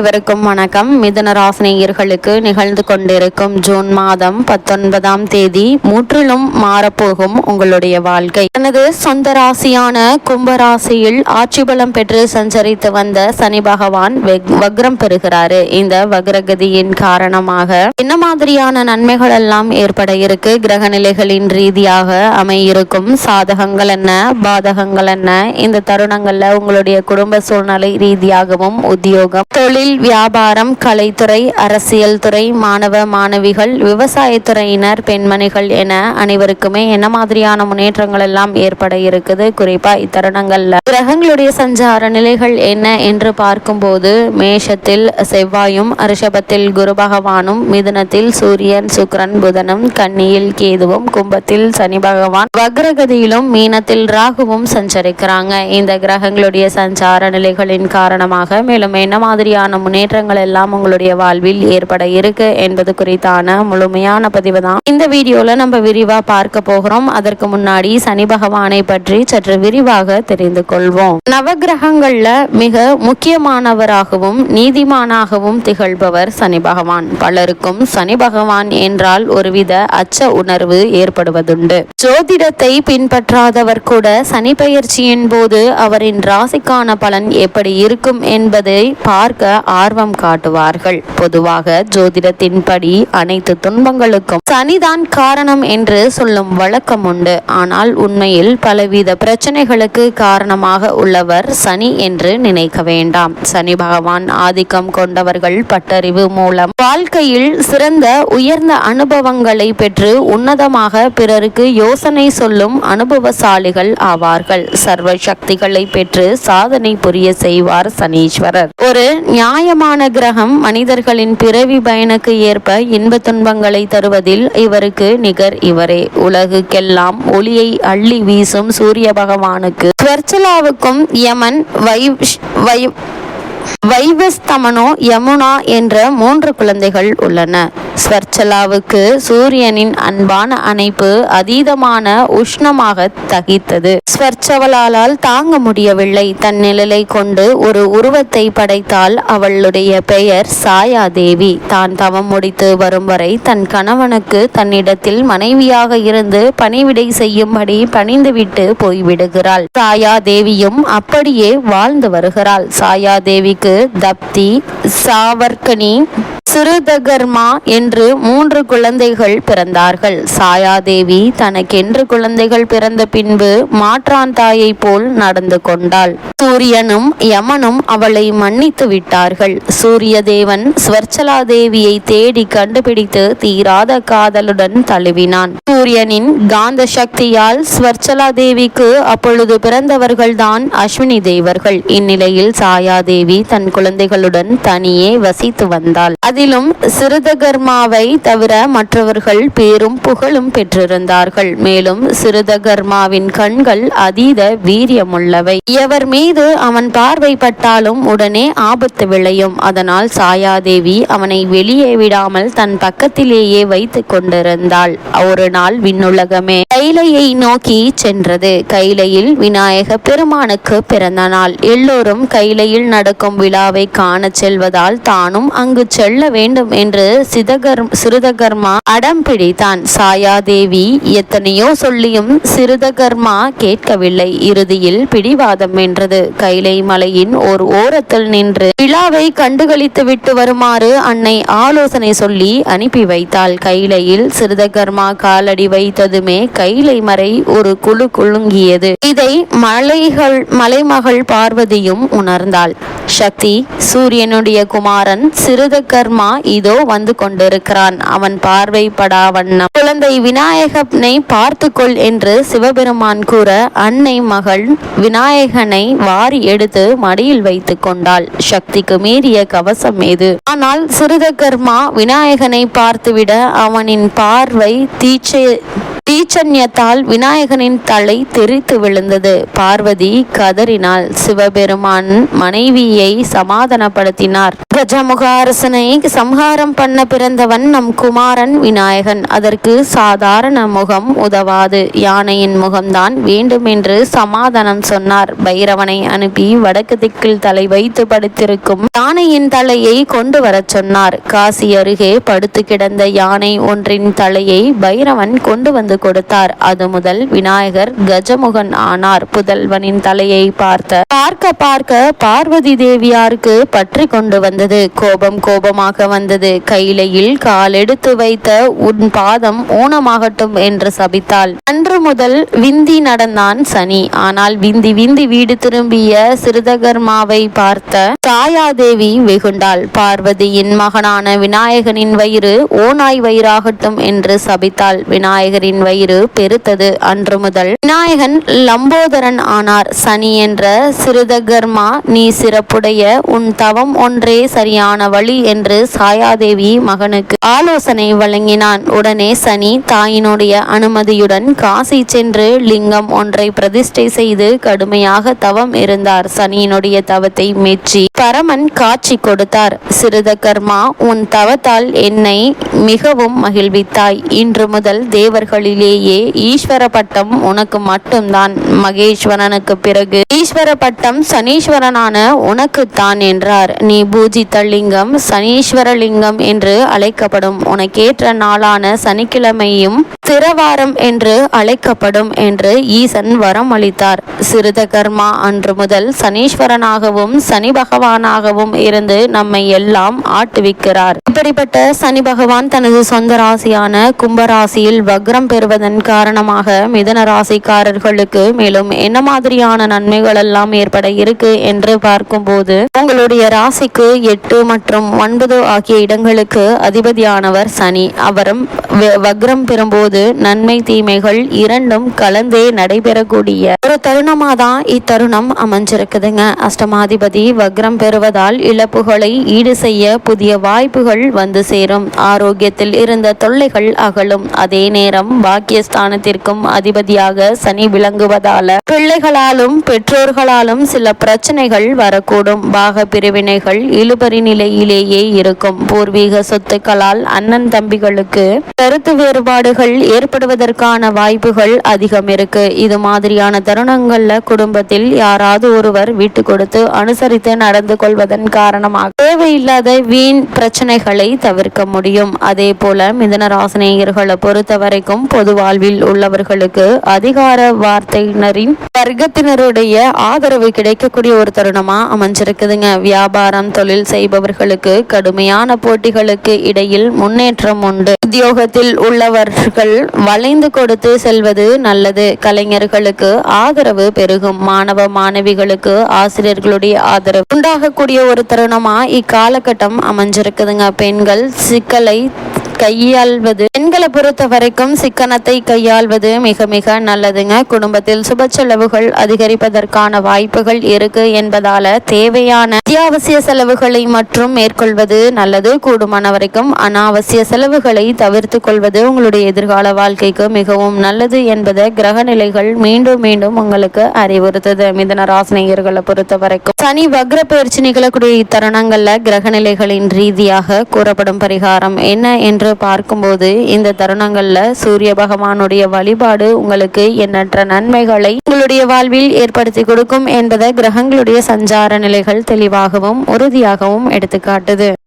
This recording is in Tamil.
அனைவருக்கும் வணக்கம். மிதுன ராசினியர்களுக்கு நிகழ்ந்து கொண்டிருக்கும் ஜூன் மாதம் பத்தொன்பதாம் தேதி முற்றிலும் மாறப்போகும் உங்களுடைய வாழ்க்கை. தனது சொந்த ராசியான கும்பராசியில் ஆட்சி பலம் பெற்று சஞ்சரித்து வந்த சனி பகவான் வக்ரம் பெறுகிறாரு. இந்த வக்ரகதியின் காரணமாக என்ன மாதிரியான நன்மைகள் எல்லாம் ஏற்பட இருக்கு? கிரக நிலைகளின் ரீதியாக அமையிருக்கும் சாதகங்கள் என்ன? பாதகங்கள் என்ன? இந்த தருணங்கள்ல உங்களுடைய குடும்ப சூழ்நிலை ரீதியாகவும் உத்தியோகம் தொழில் வியாபாரம் கலைத்துறை அரசியல் துறை மாணவ மாணவிகள் விவசாயத்துறையினர் பெண்மணிகள் என அனைவருக்குமே என்ன மாதிரியான முன்னேற்றங்கள் எல்லாம் ஏற்பட இருக்குது? குறிப்பா இத்தருணங்கள்ல. கிரகங்களுடைய சஞ்சார நிலைகள் என்ன என்று பார்க்கும்போது மேஷத்தில் செவ்வாயும் ரிஷபத்தில் குரு பகவானும் மிதுனத்தில் சூரியன் சுக்கிரன் புதனும் கன்னியில் கேதுவும் கும்பத்தில் சனி பகவான் வக்ரகதியிலும் மீனத்தில் ராகுவும் சஞ்சரிக்கிறாங்க. இந்த கிரகங்களுடைய சஞ்சார நிலைகளின் காரணமாக மேலும் என்ன மாதிரியான முன்னேற்றங்கள் எல்லாம் உங்களுடைய வாழ்வில் ஏற்பட இருக்கு என்பது குறித்தான முழுமையான பதிவு தான் இந்த வீடியோல நம்ம விரிவா பார்க்க போகிறோம். அதற்கு முன்னாடி சனி பகவானை பற்றி சற்று விரிவாக தெரிந்து கொள்வோம். நவகிரகங்கள்ல மிக முக்கியமானவராகவும் நீதிமானாகவும் திகழ்பவர் சனி பகவான். பலருக்கும் சனி பகவான் என்றால் ஒருவித அச்ச உணர்வு ஏற்படுவதுண்டு. ஜோதிடத்தை பின்பற்றாதவர் கூட சனி பயிற்சியின் போது அவரின் ராசிக்கான பலன் எப்படி இருக்கும் என்பதை பார்க்க ஆர்வம் காட்டுவார்கள். பொதுவாக ஜோதிடத்தின்படி அனைத்து துன்பங்களுக்கும் சனிதான் காரணம் என்று சொல்லும் வழக்கம் உண்டு. ஆனால் உண்மையில் பலவித பிரச்சனைகளுக்கு காரணமாக உள்ளவர் சனி என்று நினைக்க வேண்டாம். சனி பகவான் ஆதிக்கம் கொண்டவர்கள் பட்டறிவு மூலம் வாழ்க்கையில் சிறந்த உயர்ந்த அனுபவங்களை பெற்று உன்னதமாக பிறருக்கு யோசனை சொல்லும் அனுபவசாலிகள் ஆவார்கள். சர்வ சக்திகளை பெற்று சாதனை புரிய செய்வார் சனீஸ்வரர். ஒரு நியாயமான கிரகம் மனிதர்களின் பிறவி பயனுக்கு ஏற்ப இன்ப துன்பங்களை தருவதில் இவருக்கு நிகர் இவரே. உலகுக்கெல்லாம் ஒளியை அள்ளி வீசும் சூரிய பகவானுக்கு. ஸ்வர்ச்சலாவுக்கும் யமன் வைஷ் வை வைவஸ்தமனோ யமுனா என்ற மூன்று குழந்தைகள் உள்ளன. ஸ்வர்ச்சலாவுக்கு சூரியனின் அன்பான அணைப்பு அதீதமான உஷ்ணமாக தகித்தது. ஸ்வர்ச்சவலாலால் தாங்க முடியவில்லை. தன் நிழலை கொண்டு ஒரு உருவத்தை படைத்தால் அவளுடைய பெயர் சாயா தேவி தான் தவம் முடித்து வரும் வரை தன் கணவனுக்கு தன்னிடத்தில் மனைவியாக இருந்து பணிவிடை செய்யும்படி பணிந்துவிட்டு போய்விடுகிறாள். சாயா தேவியும் அப்படியே வாழ்ந்து வருகிறாள். சாயா தேவிக்கு தப்தி சாவர்கனி சிறுதகர்மா என்று மூன்று குழந்தைகள் பிறந்தார்கள். சாயாதேவி தனக்கென்று குழந்தைகள் பிறந்த பின்பு மாற்றான் தாயை போல் நடந்து கொண்டாள். சூரியனும் யமனும் அவளை மன்னித்து விட்டார்கள். சூரிய தேவன் ஸ்வர்ச்சலாதேவியை தேடி கண்டுபிடித்து தீராத காதலுடன் தழுவினான். சூரியனின் காந்த சக்தியால் ஸ்வர்ச்சலாதேவிக்கு அப்பொழுது பிறந்தவர்கள்தான் அஸ்வினி தேவர்கள். இந்நிலையில் சாயாதேவி தன் குழந்தைகளுடன் தனியே வசித்து வந்தாள். அது அதிலும் சிறுதகர்மாவை தவிர மற்றவர்கள் பேரும் புகழும் பெற்றிருந்தார்கள். மேலும் சிறுதகர்மாவின் கண்கள் அதீத வீரியமுள்ளவை. எவர் மீது அவன் பார்வைப்பட்டாலும் உடனே ஆபத்து விளையும். அதனால் சாயாதேவி அவனை வெளியே விடாமல் தன் பக்கத்திலேயே வைத்துக் கொண்டிருந்தாள். ஒரு நாள் விண்ணுலகமே கைலையை நோக்கி சென்றது. கைலையில் விநாயக பெருமானுக்கு பிறந்த நாள். எல்லோரும் கைலையில் நடக்கும் விழாவை காணச் செல்வதால் தானும் அங்கு செல்ல வேண்டும் என்று சிதகர் சிறுதகர்மா அடம் பிடித்தான். சாயாதேவி எத்தனையோ சொல்லியும் சிறுதகர்மா கேட்கவில்லை. இறுதியில் பிடிவாதம் வென்றது. கைலை மலையின் ஒரு ஓரத்தில் நின்று விழாவை கண்டுகளித்து விட்டு வருமாறு அன்னை ஆலோசனை சொல்லி அனுப்பி வைத்தாள். கைலையில் சிறுதகர்மா காலடி வைத்ததுமே கைலை மறை ஒரு குழு குலுங்கியது. இதை மலைகள் மலைமகள் பார்வதியும் உணர்ந்தாள். சக்தி சூரியனுடைய குமாரன் சிறுதகர்மா இதோ வந்து கொண்டிருக்கிறான். அவன் பார்வைப்படா வண்ணம். குழந்தை விநாயகனை பார்த்துக்கொள் என்று சிவபெருமான் கூற அன்னை மகள் விநாயகனை வாரி எடுத்து மடியில் வைத்து கொண்டாள். சக்திக்கு மீறிய கவசம் ஏது? ஆனால் சிறுதகர்மா விநாயகனை பார்த்துவிட அவனின் பார்வை தீச்சை தீச்சன்யத்தால் விநாயகனின் தலை தெரித்து விழுந்தது. பார்வதி கதறினாள். சிவபெருமான் மனைவியை சமாதானப்படுத்தினார். கஜமுக அரசனை சம்ஹாரம் பண்ண பிறந்தவன் நம் குமாரன் விநாயகன். அதற்கு சாதாரண முகம் உதவாது. யானையின் முகம்தான் வேண்டுமென்று சமாதானம் சொன்னார். பைரவனை அனுப்பி வடக்கு திக்கில் தலை வைத்து படுத்திருக்கும் யானையின் தலையை கொண்டு வரச் சொன்னார். காசி அருகே படுத்து கிடந்த யானை ஒன்றின் தலையை பைரவன் கொண்டு வந்து கொடுத்தார். அது முதல் விநாயகர் கஜமுகன் ஆனார். புதல்வனின் தலையை பார்த்த பார்க்க பார்க்க பார்வதி தேவியாருக்கு பற்றி கொண்டு வந்தது. கோபம் கோபமாக வந்தது. கையிலையில் காலெடுத்து வைத்த உன் பாதம் ஊனமாகட்டும் என்று சபித்தாள். அன்று முதல் விந்தி நடந்தான் சனி. ஆனால் விந்தி விந்தி வீடு திரும்பிய சிறுதகர்மாவை பார்த்த தாயாதேவி வெகுண்டாள். பார்வதியின் மகனான விநாயகனின் வயிறு ஓநாய் வயிறாகட்டும் என்று சபித்தாள். விநாயகரின் வயிறு பெருத்தது. அன்று முதல் விநாயகன் லம்போதரன் ஆனார். சனி என்ற சிறுதகர்மா நீ சிறப்புடைய உன் தவம் ஒன்றே சரியான வழி என்று சாயாதேவி மகனுக்கு ஆலோசனை வழங்கினான். உடனே சனி தாயினுடைய அனுமதியுடன் காசி சென்று லிங்கம் ஒன்றை பிரதிஷ்டை செய்து கடுமையாக தவம் இருந்தார். சனியினுடைய தவத்தை மெச்சி பரமன் காட்சி கொடுத்தார். சிறுதகர்மா உன் தவத்தால் என்னை மிகவும் மகிழ்வித்தாய். இன்று முதல் தேவர்களிலேயே ஈஸ்வர பட்டம் உனக்கு மட்டும்தான். மகேஸ்வரனுக்கு பிறகு ஈஸ்வர பட்டம் சனீஸ்வரனான உனக்குத்தான் என்றார். நீ பூஜித்த லிங்கம் சனீஸ்வரலிங்கம் என்று அழைக்கப்படும். உனக்கேற்ற நாளான சனிக்கிழமையும் திரவாரம் என்று அழைக்கப்படும் என்று ஈசன் வரம் அளித்தார் சிறுதகர்மா அன்று முதல் சனீஸ்வரனாகவும் சனி பகவானாகவும் இருந்து நம்மை எல்லாம் ஆட்டுவிக்கிறார். இப்படிப்பட்ட சனி பகவான் தனது சொந்த ராசியான கும்பராசியில் வக்ரம் பெறுவதன் காரணமாக மிதன ராசிக்காரர்களுக்கு மேலும் என்ன மாதிரியான நன்மைகள் எல்லாம் ஏற்பட இருக்கு என்று பார்க்கும்போது உங்களுடைய ராசிக்கு எட்டு மற்றும் ஒன்பது ஆகிய இடங்களுக்கு அதிபதியானவர் சனி. அவரும் வக்ரம் பெறும்போது நன்மை தீமைகள் இரண்டும் கலந்தே நடைபெறக்கூடிய ஒரு தருணமா தான் இத்தருணம் அமைஞ்சிருக்குதுங்க. அஷ்டமாதிபதி வக்ரம் பெறுவதால் இழப்புகளை ஈடு செய்ய புதிய வாய்ப்புகள் வந்து சேரும். ஆரோக்கியத்தில் இருந்த தொல்லைகள் அகலும். அதே நேரம் பாக்கியஸ்தானத்திற்கும் அதிபதியாக சனி விளங்குவதால பிள்ளைகளாலும் பெற்றோர்களாலும் சில பிரச்சனைகள் வரக்கூடும். பாக பிரிவினைகள் இழுபறி நிலையிலேயே இருக்கும். பூர்வீக சொத்துக்களால் அண்ணன் தம்பிகளுக்கு கருத்து வேறுபாடுகள் ஏற்படுவதற்கான வாய்ப்புகள் அதிகம் இருக்கு. இது மாதிரியான தருணங்கள்ல குடும்பத்தில் யாராவது ஒருவர் விட்டு கொடுத்து அனுசரித்து நடந்து கொள்வதன் காரணமாக தேவையில்லாத வீண் பிரச்சனைகளை தவிர்க்க முடியும். அதே போல மிதன ராசினியர்களை பொறுத்த வரைக்கும் பொது வாழ்வில் உள்ளவர்களுக்கு அதிகார வார்த்தையினரின் வர்க்கத்தினருடைய ஆதரவு கிடைக்கக்கூடிய ஒரு தருணமா அமைஞ்சிருக்குதுங்க. வியாபாரம் தொழில் செய்பவர்களுக்கு கடுமையான போட்டிகளுக்கு இடையில் முன்னேற்றம் உண்டு. உத்தியோகத்தில் உள்ளவர்கள் வளைந்து கொடுத்து செல்வது நல்லது. கலைஞர்களுக்கு ஆதரவு பெருகும். மாணவ மாணவிகளுக்கு ஆசிரியர்களுடைய ஆதரவு உண்டாகக்கூடிய ஒரு தருணமா இக்காலகட்டம் அமைஞ்சிருக்குதுங்க. பெண்கள் சிக்கலை கையாள்வது. பெண்களை பொறுத்த வரைக்கும் சிக்கனத்தை கையாள்வது மிக மிக நல்லதுங்க. குடும்பத்தில் சுப செலவுகள் அதிகரிப்பதற்கான வாய்ப்புகள் இருக்கு என்பதால தேவையான அத்தியாவசிய செலவுகளை மற்றும் மேற்கொள்வது நல்லது. கூடுமான வரைக்கும் அனாவசிய செலவுகளை தவிர்த்து கொள்வது உங்களுடைய எதிர்கால வாழ்க்கைக்கு மிகவும் நல்லது என்பதை கிரக நிலைகள் மீண்டும் மீண்டும் உங்களுக்கு அறிவுறுத்தது. மிதன ராசினியர்களை பொறுத்த வரைக்கும் சனி வக்ர பயிற்சி நிகழக்கூடிய இத்தருணங்கள்ல கிரக நிலைகளின் ரீதியாக கூறப்படும் பரிகாரம் என்ன என்று என்று பார்க்கும்போது இந்த தருணங்கள்ல சூரிய பகவானுடைய வழிபாடு உங்களுக்கு எண்ணற்ற நன்மைகளை உங்களுடைய வாழ்வில் ஏற்படுத்தி கொடுக்கும் என்பதை கிரகங்களுடைய சஞ்சார நிலைகள் தெளிவாகவும் உறுதியாகவும் எடுத்துக்காட்டுது.